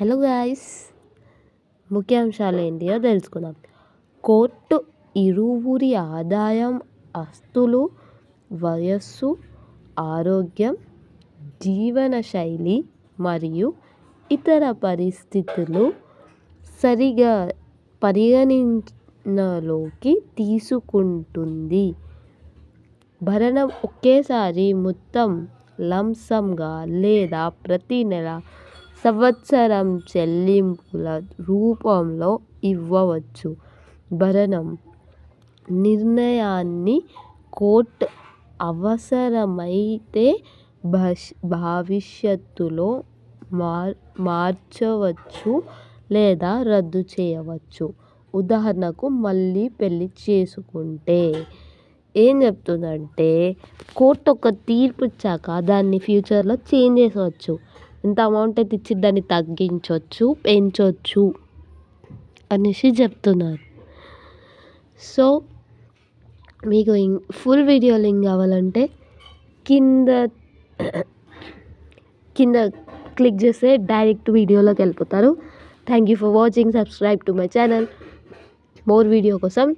Hello guys. ముఖ్యాంశాలు ఏంటియో తెలుసుకుందాం. Court ఇరువురి ఆదాయం ఆస్తులు వయస్సు ఆరోగ్యం జీవనశైలి మరియు ఇతర పరిస్థితులు సరిగా పరిగణనలోకి తీసుకుంటుంది. భరణం ఒకేసారి మొత్తం లంసంగా లేదా ప్రతి నెల సంవత్సరం చెల్లింపుల రూపంలో ఇవ్వవచ్చు. భరణం. నిర్ణయాన్ని కోర్ట్ అవసరమైతే భవిష్యత్తులో మార్చవచ్చు లేదా రద్దు చేయవచ్చు. ఉదాహరణకు మళ్ళీ పెళ్ళి చేసుకుంటే ఏం చెప్తుందంటే కోర్టు ఒక తీర్పు ఇచ్చాక దాన్ని ఫ్యూచర్లో చేంజ్ చేసుకోవచ్చు ఎంత అమౌంట్ అయితే ఇచ్చి దాన్ని తగ్గించవచ్చు పెంచవచ్చు అనేసి చెప్తున్నారు. సో మీకు ఫుల్ వీడియో లింక్ కావాలంటే కింద కింద క్లిక్ చేస్తే డైరెక్ట్ వీడియోలోకి వెళ్ళిపోతారు. Thank you for watching subscribe to my channel more video కోసం